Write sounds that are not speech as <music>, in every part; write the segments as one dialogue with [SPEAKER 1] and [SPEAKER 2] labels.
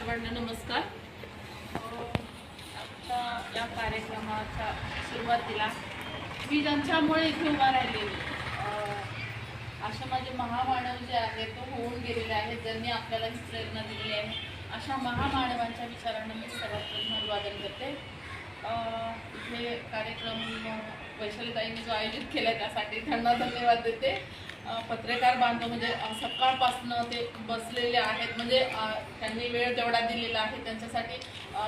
[SPEAKER 1] सर्वांना नमस्कार. आमच्या या कार्यक्रमाच्या सुरुवातीला मी ज्यांच्यामुळे इथे उभा राहिलेली अशा असे माझे महामानव जे आहेत तो होऊन गेलेले आहेत ज्यांनी आपल्याला ही प्रेरणा दिलेली आहे अशा महामानवांच्या विचारांना मी सर्वात प्रथम अभिवादन करते. इथे कार्यक्रम वैशालीताईंनी जो आयोजित केला त्यासाठी त्यांना धन्यवाद देते. पत्रकार बांधव म्हणजे सकाळपासून सकाळपासनं ते बसलेले आहेत. म्हणजे त्यांनी वेळ तेवढा दिलेला आहे. त्यांच्यासाठी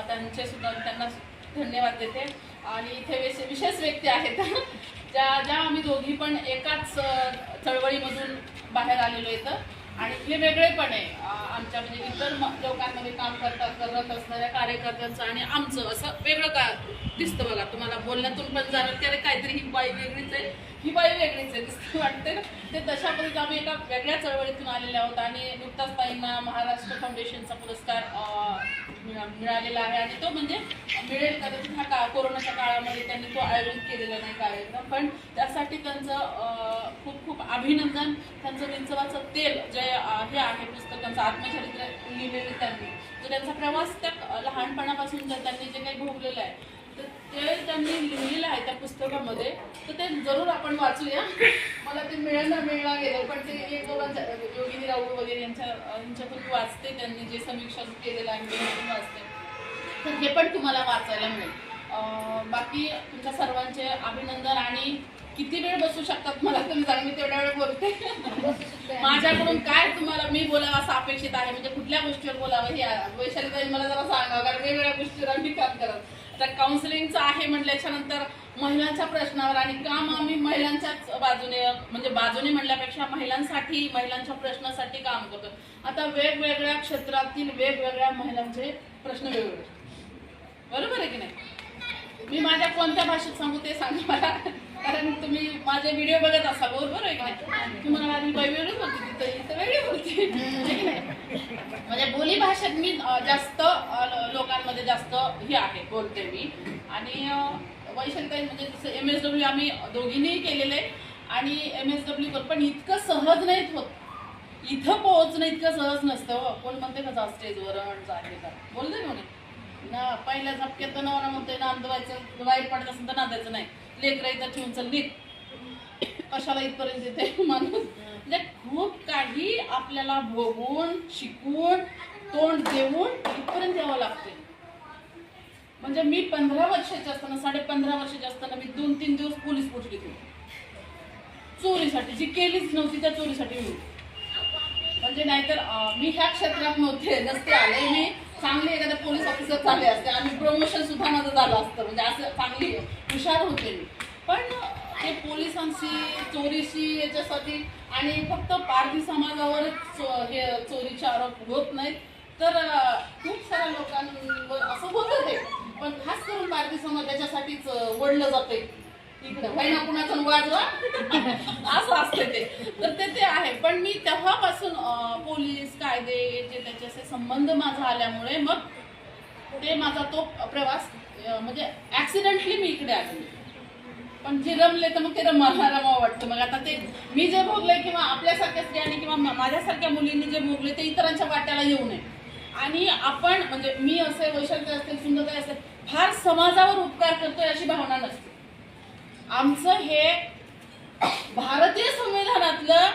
[SPEAKER 1] त्यांचे सुद्धा त्यांना धन्यवाद देते. आणि इथे विशेष व्यक्ती आहेत. <laughs> ज्या ज्या आम्ही दोघी पण एकाच चळवळीमधून बाहेर आलेलो इथं. आणि हे वेगळेपण आहे. आमच्या म्हणजे इतर लोकांमध्ये काम करतात करत असणाऱ्या कार्यकर्त्यांचं आणि आमचं असं वेगळं का दिसतं बघा. तुम्हाला बोलण्यातून पण जाणार की अरे काहीतरी ही बाई वेगळीच आहे. ही बाई वेगळीच आहे दिसतं वाटते ना. ते तशा पद्धतीत आम्ही एका वेगळ्या चळवळीतून आलेले आहोत आणि नुकताच ताईंना महाराष्ट्र फाउंडेशनचा पुरस्कार मिळा- मिळालेला आहे. आणि तो म्हणजे मिळेल कदाचित हा का कोरोनाच्या काळामध्ये त्यांनी तो आयोजित केलेला नाही कार्यक्रम. पण त्यासाठी त्यांचं खूप खूप अभिनंदन. त्यांचं विंचवाचं तेल जे हे आहे पुस्तकांचं आत्मचरित्र लिहिलेलं त्यांनी. जो त्यांचा प्रवास त्या लहानपणापासून जर त्यांनी जे काही भोगलेलं आहे तर ते त्यांनी लिहिलेलं आहे त्या पुस्तकामध्ये. तर ते जरूर आपण वाचूया. मला ते मिळणं मिळणार गेलं पण ते एक दोघांच्या योगिनी राऊळ वगैरे यांच्या यांच्यातून वाचते त्यांनी जे समीक्षा केलेलं आहे वाचते. तर हे पण तुम्हाला वाचायला मिळेल. बाकी तुमच्या सर्वांचे अभिनंदन आणि किती वेळ बसू शकतात मला तुम्ही सांगा मी तेवढ्या वेळ बोलते. माझ्याकडून काय तुम्हाला मी बोलावं असं अपेक्षित आहे? म्हणजे कुठल्या गोष्टीवर बोलावं हे वैशाली मला जरा सांगा कारण वेगवेगळ्या गोष्टीवर आम्ही काम करत. आता काउन्सिलिंगचं आहे म्हटल्याच्या नंतर महिलांच्या प्रश्नावर आणि काम आम्ही महिलांच्याच बाजूने म्हणजे बाजूने म्हणल्यापेक्षा महिलांसाठी महिलांच्या प्रश्नासाठी काम करतो. आता वेगवेगळ्या क्षेत्रातील वेगवेगळ्या महिलांचे प्रश्न वेगवेगळे. बरोबर आहे की नाही? मी माझ्या कोणत्या भाषेत सांगू ते सांगा मला. कारण तुम्ही माझे व्हिडिओ बघत असाल बरोबर आहे की? नाही तुम्ही वेगळी बोलते तिथं इथं वेगळी बोलते <laughs> नाही? म्हणजे बोली भाषेत मी जास्त लोकांमध्ये जास्त हे आहे बोलते मी. आणि वैशंकाई म्हणजे जसं एम एस डब्ल्यू आम्ही दोघींनीही केलेलं आहे. आणि एम एस डब्ल्यू पण इतकं सहज नाहीत होत. इथं पोहोचणं इतकं सहज नसतं. कोण म्हणते का जा स्टेजवर जागे का बोलते कोणी? ना पहिल्या झपक्यात तर नवरा म्हणतोय नांदवायचं वाईट पडत असेल तर नांदायचं नाही. लेकरं इथं ठेवून चल कशाला इथपर्यंत येते <laughs> माणूस? म्हणजे खूप काही आपल्याला भोगून शिकून तोंड देऊन इथपर्यंत यावं लागते. म्हणजे मी पंधरा वर्षाची असताना साडे पंधरा वर्षाची असताना मी दोन तीन दिवस पोलीस पोचली घेतली चोरीसाठी जी केलीच नव्हती त्या चोरीसाठी मी. म्हणजे नाहीतर मी ह्या क्षेत्रात नव्हते नसते आले मी. चांगले एखाद्या पोलीस ऑफिसर झाले असते. आणि प्रमोशन सुद्धा माझं झालं असतं. म्हणजे असं चांगली हुशार होते मी. पण ते पोलिसांशी चोरीशी याच्यासाठी आणि फक्त पारधी समाजावरच चो- हे चोरीचे आरोप होत नाहीत. तर खूप साऱ्या लोकांवर असं होतं आहे पण खास करून पारधी समाज त्याच्यासाठीच अं, वडलं जाते इकडं कुणाचा वाजवा. <laughs> असं असते ते. तर ते ते आहे. पण मी तेव्हापासून पोलीस कायदे जे त्याच्याशी संबंध माझा आल्यामुळे मग ते माझा तो प्रवास म्हणजे ऍक्सिडेंटली मी इकडे आले. पण जे रमले तर मग ते रमा रमावं वाटतं. मग आता ते मी जे भोगले किंवा आपल्यासारख्या स्त्रियांनी किंवा मा- माझ्यासारख्या मुलींनी जे भोगले ते इतरांच्या वाट्याला येऊ नये. आणि आपण म्हणजे मी असे वैशाली असतील सुंदरता असेल फार समाजावर उपकार करतोय अशी भावना नसते. आमचं हे भारतीय संविधानातलं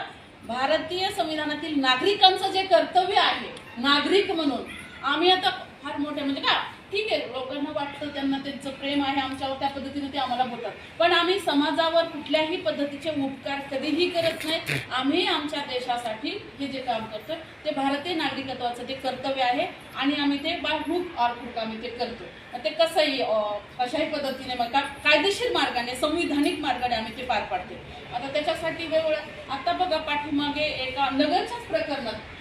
[SPEAKER 1] भारतीय संविधानातील नागरिकांचं जे कर्तव्य आहे नागरिक म्हणून आम्ही आता फार मोठे म्हणजे का ठीक आहे लोकांना वाटतं त्यांना त्यांचं प्रेम आहे आमच्यावर त्या पद्धतीने ते आम्हाला बोलतात. पण आम्ही समाजावर कुठल्याही पद्धतीचे उपकार कधीही करत नाही. आम्ही आमच्या देशासाठी हे जे काम करतो ते भारतीय नागरिकत्वाचं ते कर्तव्य आहे आणि आम्ही ते बाहुक आर्थिक आम्ही ते करतो ते कसंही अशाही कशाही पद्धतीने मग का कायदेशीर मार्गाने संविधानिक मार्गाने आम्ही ते पार पाडते आता त्याच्यासाठी वेगवेगळ्या आता बघा पाठीमागे एका नगरच्याच प्रकरणात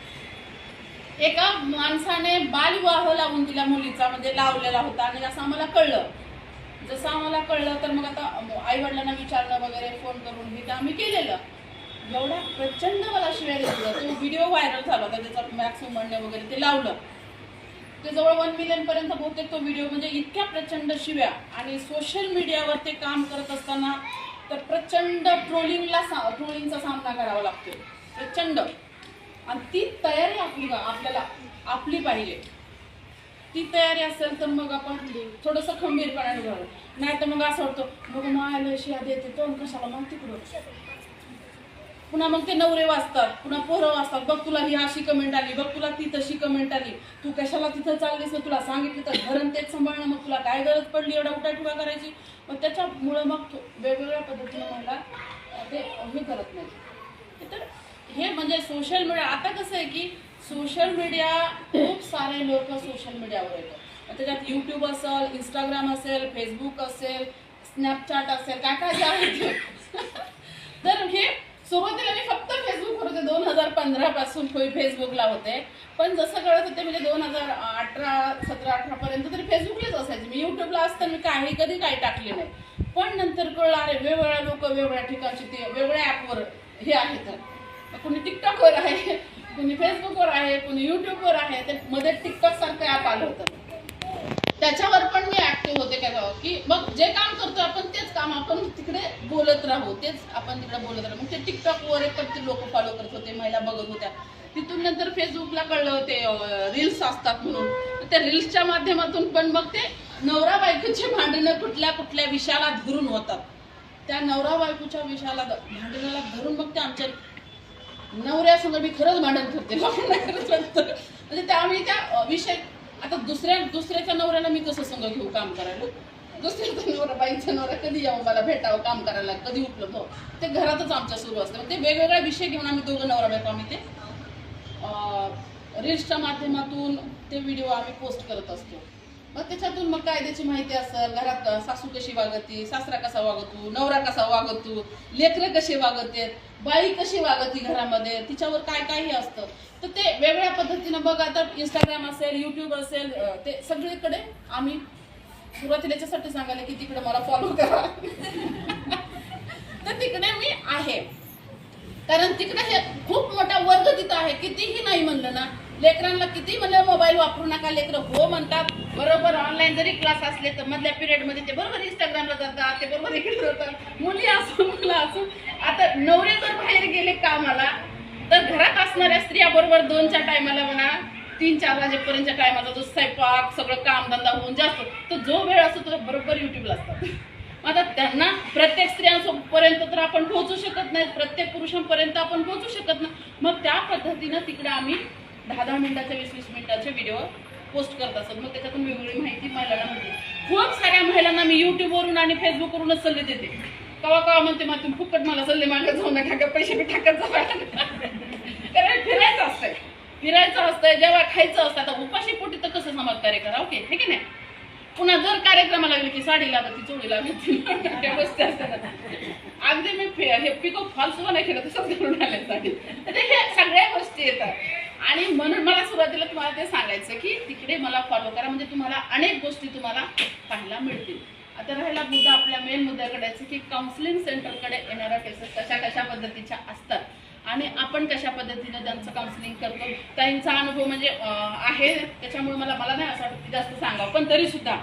[SPEAKER 1] एका माणसाने बालविवाह लावून दिला मुलीचा म्हणजे लावलेला होता. आणि जसं आम्हाला कळलं जसं आम्हाला कळलं तर मग आता आई वडिलांना विचारणं वगैरे फोन करून हे आम्ही केलेलं. एवढा प्रचंड मला शिवाय घेतलं तो व्हिडिओ व्हायरल झाला होता त्याचा मॅक्सिमम म्हणणे वगैरे ते लावलं. ते जवळ वन मिलियन पर्यंत बहुतेक तो व्हिडिओ म्हणजे इतक्या प्रचंड शिव्या. आणि सोशल मीडियावर ते काम करत असताना तर प्रचंड ट्रोलिंगला सा ट्रोलिंगचा सामना करावा लागतो प्रचंड. आणि ती तयारी आपली आपल्याला आपली पाहिजे. ती तयारी असेल तर मग आपण थोडंसं खंबीरपणाने घालू. नाही तर मग असं वाटतं मग मायला आधी देते तो कशाला मग तिकडं पुन्हा मग ते नवरे वाचतात पुन्हा पोरं वाचतात बघ तुला ही अशी कमेंट आली बघ तुला ती तशी कमेंट आली. तू कशाला तिथं चाललीस मग तुला सांगितलं तर धरण तेच सांभाळणं मग तुला काय गरज पडली एवढा उठाठुका करायची? मग त्याच्यामुळं मग तो वेगवेगळ्या पद्धतीनं मला ते हे करत नाही. तर हे म्हणजे सोशल मीडिया आता कसं आहे की सोशल मीडिया खूप सारे लोक सोशल मीडियावर येतात. त्याच्यात यूट्यूब असेल इंस्टाग्राम असेल फेसबुक असेल स्नॅपचॅट असेल काय काय जे आहे तर हे सुरुवातीला मी फक्त फेसबुकवर होते. दोन हजार पंधरा पासून फेसबुकला होते. पण जसं कळत होते म्हणजे दोन हजार अठरा सतरा अठरा पर्यंत तरी फेसबुकलाच असायचे. मी युट्यूबला असताना मी काही कधी काही टाकले नाही. पण नंतर कळलं अरे वेगवेगळ्या लोक वेगवेगळ्या ठिकाणचे ते वेगळ्या ॲपवर हे आहेत. कुणी टिकटॉकवर आहे कुणी फेसबुकवर आहे कुणी युट्यूबवर आहे ते मध्ये टिकटॉक सारखं ॲप आलं होतं. त्याच्यावर पण मी ऍक्टिव्ह होते का की मग जे काम करतो आपण तेच काम आपण तिकडे बोलत राहू तेच आपण तिकडे बोलत राहू. मग ते टिकटॉकवर पण ते लोक फॉलो करत होते महिला बघत होत्या. तिथून नंतर फेसबुकला कळलं ते रील्स असतात म्हणून. त्या रील्सच्या माध्यमातून पण मग ते नवरा बायकोचे भांडणं कुठल्या कुठल्या विषयाला धरून होतात. त्या नवरा बायकोच्या विषयाला भांडणाला धरून मग ते आमच्या नवऱ्यासंग मी खरंच भांडण करते. खरंच म्हणजे त्या आम्ही त्या विषय आता दुसऱ्या दुसऱ्याच्या नवऱ्याला मी कसं संग घेऊ काम करायला? दुसऱ्याचा नवरा बाईंचा नवरा कधी यावं मला भेटावं काम करायला कधी उपलब्ध हो ते घरातच आमच्या सुरू असतं. मग ते वेगवेगळ्या विषय घेऊन आम्ही दोघं नवरा बायको आम्ही ते रील्सच्या माध्यमातून ते व्हिडिओ आम्ही पोस्ट करत असतो. मग त्याच्यातून मग कायद्याची माहिती असेल घरात सासू कशी वागते सासरा कसा वागतो नवरा कसा वागतो लेकरं कसे वागते बाई कशी वागते घरामध्ये तिच्यावर काय काही असतं. तर ते वेगळ्या पद्धतीनं बघ आता इंस्टाग्राम असेल युट्यूब असेल ते सगळीकडे आम्ही सुरुवातीला याच्यासाठी सांगायला की तिकडे मला फॉलो करा. तर तिकडे मी आहे. कारण तिकडे हे खूप मोठा वर्ग तिथं आहे कितीही नाही म्हणलं ना लेकरांना किती म्हणजे मोबाईल वापरू नका लेकरं हो म्हणतात. बरोबर ऑनलाईन जरी क्लास असले तर मधल्या पिरियडमध्ये ते बरोबर इंस्टाग्रामला जातात ते बरोबर इकडे जातात मुली असो मुलं असो आता नवरे जर बाहेर गेले कामाला तर घरात असणाऱ्या स्त्रिया बरोबर दोनच्या टायमाला म्हणा तीन चार वाजेपर्यंतच्या टायमाला जो स्वयंपाक सगळं कामधंदा होऊन जास्त तर जो वेळ असतो तो बरोबर युट्यूबला असतात आता त्यांना प्रत्येक स्त्रियांपर्यंत तर आपण पोहोचू शकत नाही प्रत्येक पुरुषांपर्यंत आपण पोहोचू शकत नाही. मग त्या पद्धतीनं तिकडे आम्ही दहा दहा मिनिटाचे वीस वीस मिनिटाचे व्हिडिओ पोस्ट करत असत मग त्याच्यातून वेगवेगळी माहिती महिलांना मिळते. खूप साऱ्या महिलांना मी युट्यूबवरून आणि फेसबुकवरूनच सल्ले देते. कवा कवा म्हणते मग तुम्ही फुकट मला सल्ले मागत जाऊ नका का पैसे मी टाकत जाऊ. कारण फिरायचं असतंय. फिरायचं असतंय जेव्हा खायचं असतं आता उपाशी पोटी तर कसं समाजकार्य करा ओके हे की नाही? पुन्हा जर कार्यक्रमाला लागली की साडी लागत चोळी लागत त्या गोष्टी असतात. अगदी मी फे- हे पिको फॉल्स सुद्धा नाही केलं तसंच करून आले साडी. हे सगळ्या गोष्टी येतात. आणि म्हणून मला सुरुवातीला तुम्हाला ते सांगायचं की तिकडे मला फॉलो करा. म्हणजे तुम्हाला अनेक गोष्टी तुम्हाला पाहायला मिळतील. आता राहिला मुद्दा आपल्या मेन मुद्द्याकडे की काउन्सिलिंग सेंटरकडे येणाऱ्या केसेस कशा कशा पद्धतीच्या असतात. आणि आपण कशा पद्धतीने त्यांचं काउन्सिलिंग करतो. त्यांचा अनुभव म्हणजे आहे. त्याच्यामुळे मला मला नाही असं वाटत की जास्त सांगावं. पण तरी सुद्धा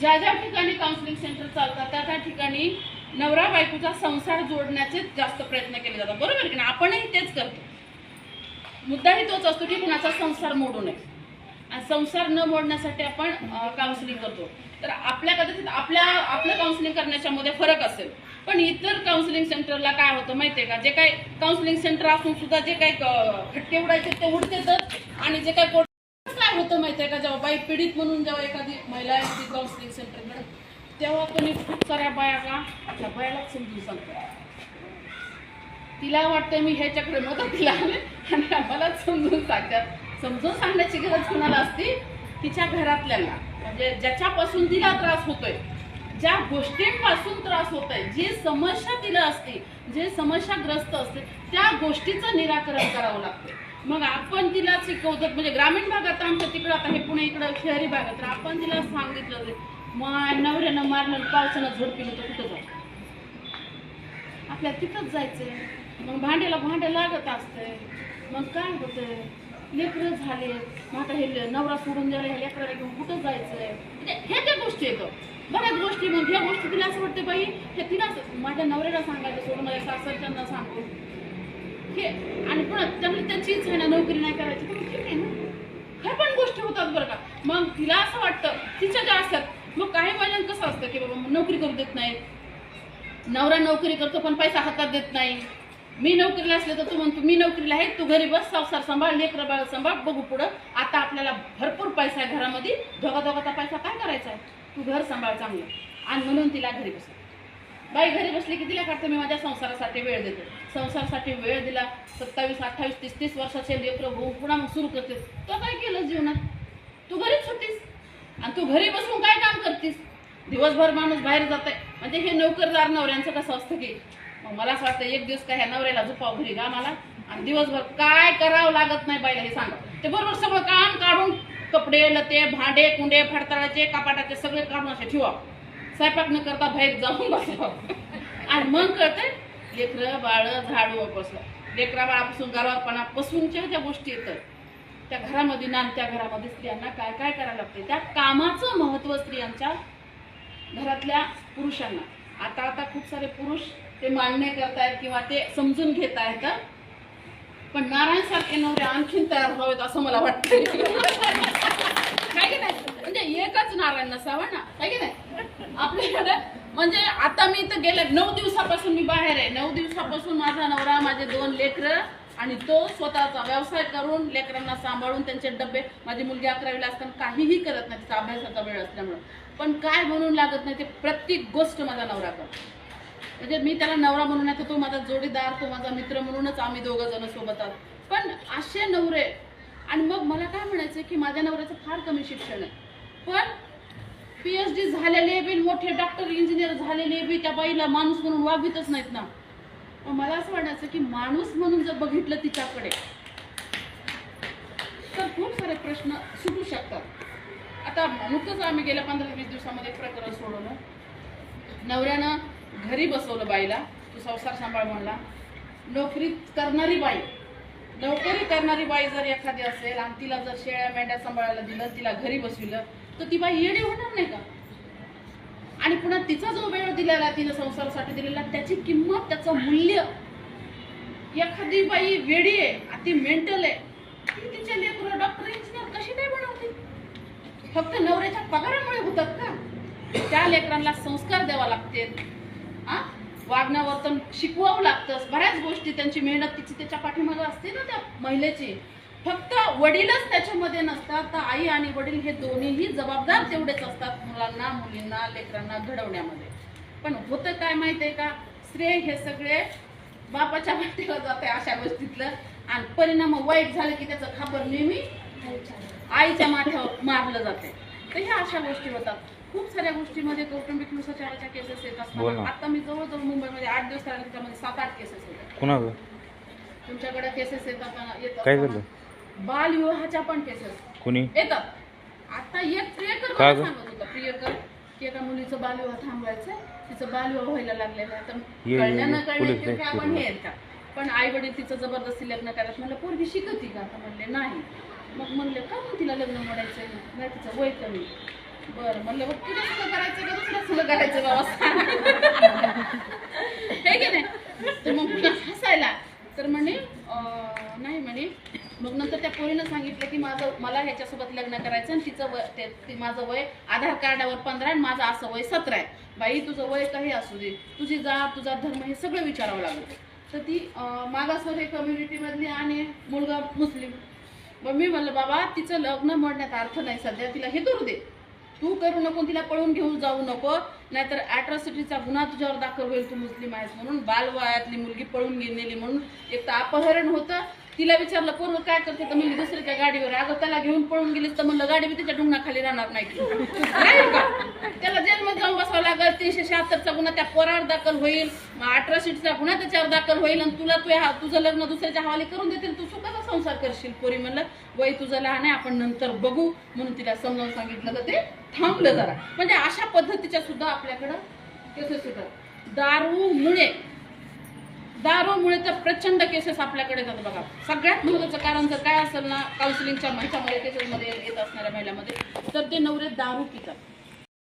[SPEAKER 1] ज्या ज्या ठिकाणी काउन्सिलिंग सेंटर चालतात त्या त्या ठिकाणी नवरा बायकोचा संसार जोडण्याचे जास्त प्रयत्न केले जातात. बरोबर की नाही? आपणही तेच करतो. मुद्दाही तोच असतो की कुणाचा संसार मोडू नये. आणि संसार न मोडण्यासाठी आपण काउन्सिलिंग करतो. तर आपल्या कदाचित आपल्या आपलं काउन्सिलिंग करण्याच्या मध्ये फरक असेल. पण इतर काउन्सिलिंग सेंटरला काय होतं माहितीये का? जे काही काउन्सिलिंग सेंटर असून सुद्धा जे काही क- खटके उडायचे ते उडतेच आणि जे काही कोर्ट काय होतं माहितीये का? जेव्हा बाई पीडित म्हणून जेव्हा एखादी महिला येते काउन्सिलिंग सेंटरकडे तेव्हा कोणी खूप साऱ्या बाया का? त्या बायालाच समजून सांगतात. तिला वाटतं मी ह्याच्याकडे मदतीला आले आणि आम्हाला समजून सांगतात. समजून सांगण्याची गरज कोणाला असते? तिच्या घरातल्यांना. म्हणजे ज्याच्यापासून तिला त्रास होतोय ज्या गोष्टींपासून त्रास होत आहे जी समस्या तिला असते जे समस्याग्रस्त असते त्या गोष्टीचं निराकरण करावं लागते मग आपण तिला शिकवतो म्हणजे ग्रामीण भागात आमच्या तिकडं आता हे पुणे इकडं शहरी भागात तर आपण तिला सांगितलं जे, माय नवऱ्यानं मारलं पावसानं झोडपिलं तर कुठं जाऊ आपल्या तिथंच जायचंय. मग भांड्याला भांडे लागत असते. मग काय होतंय लेकरं झाले. मग आता हे नवरा सोडून द्यायला ह्या लेकराला घेऊन कुठं जायचंय? म्हणजे हे ह्या त्या गोष्टी येतं बऱ्याच गोष्टी मग ह्या गोष्टी तिला असं वाटते बाई हे तिला माझ्या नवऱ्याला सांगायचं सोडून माझ्या सासरच्यांना सांगू हे आणि पण त्यामुळे त्यांची इच्छा ना नोकरी नाही करायची. तर ठीक आहे ना. ह्या पण गोष्टी होतात बरं का. मग तिला असं वाटतं तिच्या ज्या असतात मग काही वजन कसं असतं की बाबा नोकरी करू देत नाहीत. नवरा नोकरी करतो पण पैसा हातात देत नाही. मी नोकरीला असले तर तू म्हणतो मी नोकरीला आहे तू घरी बस संसार सांभाळ लेकर बाळ सांभाळ बघू पुढं. आता आपल्याला भरपूर पैसा आहे घरामध्ये. दोघा दोघाचा पैसा काय करायचा आहे? तू घर सांभाळ चांगलं. आणि म्हणून तिला घरी बसव बाई घरी बसली की तिला काढतं मी माझ्या संसारासाठी वेळ देते. संसारासाठी वेळ दिला सत्तावीस अठ्ठावीस तीस तीस वर्षाचे लेकर होऊ पुन्हा मग सुरू करतेस. तो काय केलं जीवनात? तू घरीच होतीस. आणि तू घरी बसून काय काम करतीस? दिवसभर माणूस बाहेर जाते म्हणजे हे नोकरदार नवऱ्यांचं कसं असतं की मला असं वाटतं एक दिवस काय ह्या नवऱ्याला झोपाव घरी का मला आणि दिवसभर काय करावं लागत नाही बाईला हे सांगा. ते बरोबर सगळं काम काढून कपडे लते भांडे कुंडे फडतळाचे कपाटाचे सगळे काढून असे ठेवा स्वयंपाक न करता बाहेर जाऊन बसावं. आणि मग कळते लेकरं बाळ झाडू बसलं लेकरा बाळापासून गारवापणापासूनच्या ज्या गोष्टी येतात त्या घरामध्ये ना त्या घरामध्ये स्त्रियांना काय काय करायला लागते त्या कामाचं महत्त्व स्त्रियांच्या घरातल्या पुरुषांना. आता आता खूप सारे पुरुष ते मान्य करतायत किंवा ते समजून घेत आहेत पण नारायण सारखे नवरे आणखीन तयार व्हावेत असं मला वाटतं <laughs> काय की नाही? म्हणजे एकच नारायण नसावा ना? काय की नाही? आपल्याकडे म्हणजे आता मी इथं गेले नऊ दिवसापासून मी बाहेर आहे. नऊ दिवसापासून माझा नवरा माझे दोन लेकरं आणि तो स्वतःचा व्यवसाय करून लेकरांना सांभाळून त्यांचे डबे माझी मुलगी अकरावीला असताना काहीही करत नाही तिचा अभ्यासाचा वेळ असल्यामुळं. पण काय म्हणून लागत नाही ते प्रत्येक गोष्ट माझा नवरा करतो. म्हणजे मी त्याला नवरा म्हणून नाही तर तो माझा जोडीदार तो माझा मित्र म्हणूनच आम्ही दोघं जण सोबत आहोत. पण असे नवरे आणि मग मला काय म्हणायचं की माझ्या नवऱ्याचं फार कमी शिक्षण आहे. पण पी एच डी झालेले बी मोठे डॉक्टर इंजिनियर झालेले बी त्या बाईला माणूस म्हणून वागवीतच नाहीत ना. मग मला असं वाटायचं की माणूस म्हणून जर बघितलं तिच्याकडे तर खूप सारे प्रश्न सुटू शकतात. आता नुकतंच आम्ही गेल्या पंधरा वीस दिवसामध्ये प्रकरण सोडवलं. नवऱ्यानं घरी बसवलं बाईला तू संसार सांभाळ म्हणला. नोकरी करणारी बाई नोकरी करणारी बाई जर एखादी असेल आणि तिला जर शेळ्या मेंढ्या सांभाळायला दिलं तिला घरी बसविलं तर ती बाई येडी होणार नाही का? आणि पुन्हा तिचा जो वेळ दिलेला तिने संसारासाठी दिलेला त्याची किंमत त्याचं मूल्य. एखादी बाई वेडी आहे अति मेंटल आहे ती तिचे लेकरं डॉक्टर इंजिनियर कशी नाही बनवते? फक्त नवऱ्याच्या पगारामुळे होतात का? त्या लेकरांना संस्कार द्यावा लागते. हा वागणं वर्तन शिकवावं लागतं. बऱ्याच गोष्टी त्यांची मेहनत तिची त्याच्या पाठीमागं असते ना त्या महिलेची. फक्त वडीलच त्याच्यामध्ये नसतात. तर आई आणि वडील हे दोन्हीही जबाबदार तेवढेच असतात मुलांना मुलींना लेकरांना घडवण्यामध्ये. पण होतं काय माहिती आहे का? श्रेय हे सगळे बापाच्या वाटेला जाते अशा गोष्टीतलं. आणि परिणाम वाईट झाले की त्याचं खापर नेहमी आईच्या माथ्यावर मारलं जाते. तर ह्या अशा गोष्टी होतात. खूप साऱ्या गोष्टीमध्ये कौटुंबिक हिंसाचाराच्या केसेस येत. असतात. आता मी जवळजवळ मुंबईमध्ये आठ दिवस राहिले त्याच्यामध्ये सात आठ केसेस येतात
[SPEAKER 2] कुणाचं
[SPEAKER 1] तुमच्याकडे केसेस येतात येतात बालविवाहाच्या पण केसेस
[SPEAKER 2] कुणी?
[SPEAKER 1] येतात आता एक प्रियकर
[SPEAKER 2] का
[SPEAKER 1] मला
[SPEAKER 2] गं?
[SPEAKER 1] सांगत होता प्रियकर की एका मुलीचं बालविवाह थांबवायचं तिचं बालविवाह व्हायला लागलेला आहे. तर
[SPEAKER 2] ये,
[SPEAKER 1] कळल्या न
[SPEAKER 2] ये,
[SPEAKER 1] कळल्या
[SPEAKER 2] पोलीस नाही,
[SPEAKER 1] आपण हे
[SPEAKER 2] पोलीस.
[SPEAKER 1] का पण आई वडील तिचं जबरदस्ती लग्न करायचं म्हणलं पोरगी शिकती का? तर म्हणले नाही. मग म्हणले का मग तिला लग्न म्हणायचं नाही तिचं वय कमी बरं म्हणलं बघ तुला सुद्धा करायचं का? दुसऱ्या सुद्धा करायचं बाबा <laughs> हे की नाही? तर मग पुन्हा हसायला. तर म्हणे अं, नाही म्हणे मग नंतर त्या पोरीनं सांगितलं की माझं मला ह्याच्यासोबत लग्न करायचं आणि तिचं वय ते माझं वय आधार कार्डावर पंधरा आणि माझं असं वय सतरा आहे. बाई तुझं वय काही असू दे. तुझी जात तुझा धर्म हे सगळं विचारावं लागलं. तर ती अं, मागासवर्गीय कम्युनिटीमधली आणि मुलगा मुस्लिम. मग मी म्हणलं बाबा तिचं लग्न म्हणण्यात अर्थ नाही सध्या तिला हे करू दे. तू करू नको तिला पळून घेऊन जाऊ नको. नाहीतर ॲट्रॉसिटीचा गुन्हा तुझ्यावर दाखल होईल तू मुस्लिम आहेस म्हणून बालवयातली मुलगी पळून गेलेली म्हणून. एक तर अपहरण होतं तिला विचारलं पोरग काय करते? तर म्हणली दुसऱ्याच्या गाडीवर अगं त्याला घेऊन पळून गेलीस तर म्हणलं गाडी बी त्याच्या ढुंगणाखाली राहणार नाही. का? त्याला जेलमध्ये जाऊन बसावं लागेल. तीनशे शहात्तरचा गुन्हा त्या पोरावर दाखल होईल. मग अठरा सीटचा गुन्हा त्याच्यावर दाखल होईल. आणि तुला तू हा तुझं लग्न दुसऱ्याच्या हवाली करून देतील. तू सुखाचा संसार करशील पोरी म्हणलं. वय तुझं लहान आहे आपण नंतर बघू. म्हणून तिला समजावून सांगितलं तर ते थांबलं जरा. म्हणजे अशा पद्धतीच्या सुद्धा आपल्याकडं केसेस होतात दारूमुळे दारूमुळे तर प्रचंड केसेस आपल्याकडे येतात बघा. सगळ्यात महत्वाचं कारण जर काय असेल ना काउन्सिलिंगच्या ह्याच्यामध्ये केसेसमध्ये येत असणाऱ्या महिलामध्ये तर ते नवरे दारू पितात.